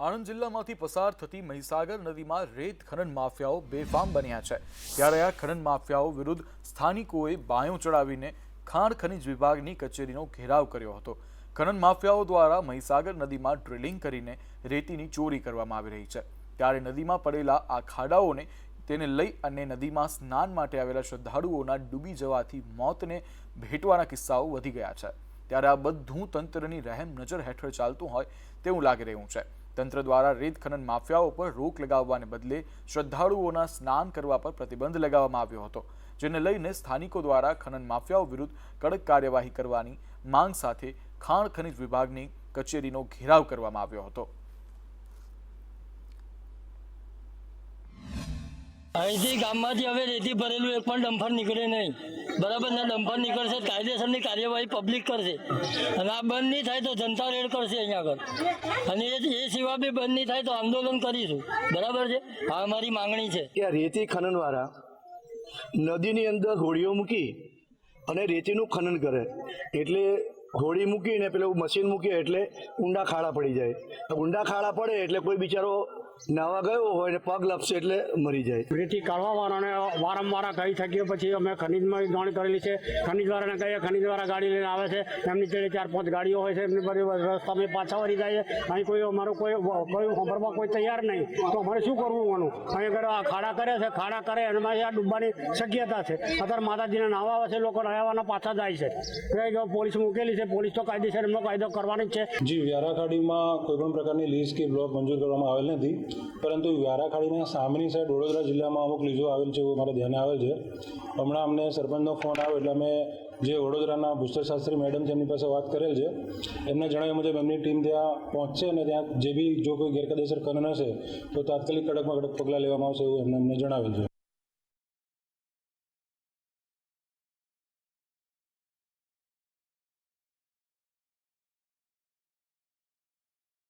આણંદ જિલ્લામાંથી પસાર થતી મહીસાગર નદીમાં રેત ખનન માફિયાઓ બેફામ બન્યા છે. ત્યારે આ ખનન માફિયાઓ વિરુદ્ધ સ્થાનિકોએ બાયો ચડાવીને ખાણ ખનિજ વિભાગની કચેરીનો ઘેરાવ કર્યો હતો. ખનન માફિયાઓ દ્વારા મહીસાગર નદીમાં ડ્રિલિંગ કરીને રેતીની ચોરી કરવામાં આવી રહી છે. ત્યારે નદીમાં પડેલા આ ખાડાઓને તેને લઈ અને નદીમાં સ્નાન માટે આવેલા શ્રદ્ધાળુઓના ડૂબી જવાથી મોતને ભેટવાના કિસ્સાઓ વધી ગયા છે. ત્યારે આ બધું તંત્રની રહેમ નજર હેઠળ ચાલતું હોય તેવું લાગી રહ્યું છે. તંત્ર દ્વારા રેત ખનન માફિયાઓ પર રોક લગાવવાને બદલે શ્રદ્ધાળુઓના સ્નાન કરવા પર પ્રતિબંધ લગાવવામાં આવ્યો હતો, જેને લઈને સ્થાનિકો દ્વારા ખનન માફિયાઓ વિરુદ્ધ કડક કાર્યવાહી કરવાની માંગ સાથે ખાણ ખનિજ વિભાગની કચેરીનો ઘેરાવ કરવામાં આવ્યો હતો. અહીંથી ગામમાંથી હવે રેતી ભરેલું એક પણ ડમ્ફર નીકળે નહીં. બરાબર, ના ડમ્ફર નીકળશે, કાયદેસરની કાર્યવાહી પબ્લિક કરશે. અને આ બંધ નહીં થાય તો જનતા રેડ કરશે અહીંયા આગળ. અને એ સિવાય બી બંધ નહીં થાય તો આંદોલન કરીશું. બરાબર છે? આ અમારી માંગણી છે. કે રેતી ખનનવાળા નદીની અંદર હોડીઓ મૂકી અને રેતીનું ખનન કરે. એટલે હોડી મૂકીને પેલું મશીન મૂકીએ એટલે ઊંડા ખાડા પડી જાય. ઊંડા ખાડા પડે એટલે કોઈ બિચારો નાવા ગયો હોય ને પગ લપસે એટલે મરી જાય. રેતી કાઢવાવાળાને વારંવાર કહી શકીએ પછી અમે ખનીજમાં જાણ કરેલી છે. ખનીજવાળાને કહીએ ખનીજવાળા ગાડી લઈને આવે છે. એમની જોડે ચાર પાંચ ગાડીઓ હોય છે. એમની બધી રસ્તામાં પાછા વળી જાય અહીં કોઈ અમારું કોઈ કોઈ સાંભળવા કોઈ તૈયાર નહીં. તો અમારે શું કરવું એનું? અહીં આગળ આ ખાડા કરે છે ખાડા કરે એમાં આ ડૂબવાની શક્યતા છે. અત્યારે માતાજીને નાવા આવે છે લોકો નાહવાના પાછા જાય છે. એ જો પોલીસ મૂકેલી છે પોલીસ તો કાયદેસર એમનો કાયદો કરવાની જ છે. જી વ્યારાખાડીમાં કોઈ પણ પ્રકારની લીઝ કે બ્લોક મંજૂર કરવામાં આવેલ નથી. પરંતુ વ્યારાખાડીના સામેની સાઈડ વડોદરા જિલ્લામાં અમુક લીઝો આવેલ છે એવું મારા ધ્યાને આવેલ છે. હમણાં અમને સરપંચનો ફોન આવ્યો એટલે અમે જે વડોદરાના ભૂસ્તરશાસ્ત્રી મેડમ છે એમની પાસે વાત કરેલ છે. એમને જણાવ્યા મુજબ એમની ટીમ ત્યાં પહોંચશે અને ત્યાં જે બી જો કોઈ ગેરકાયદેસર ખનન હશે તો તાત્કાલિક કડકમાં કડક પગલાં લેવામાં આવશે એવું એમને અમને જણાવેલ છે.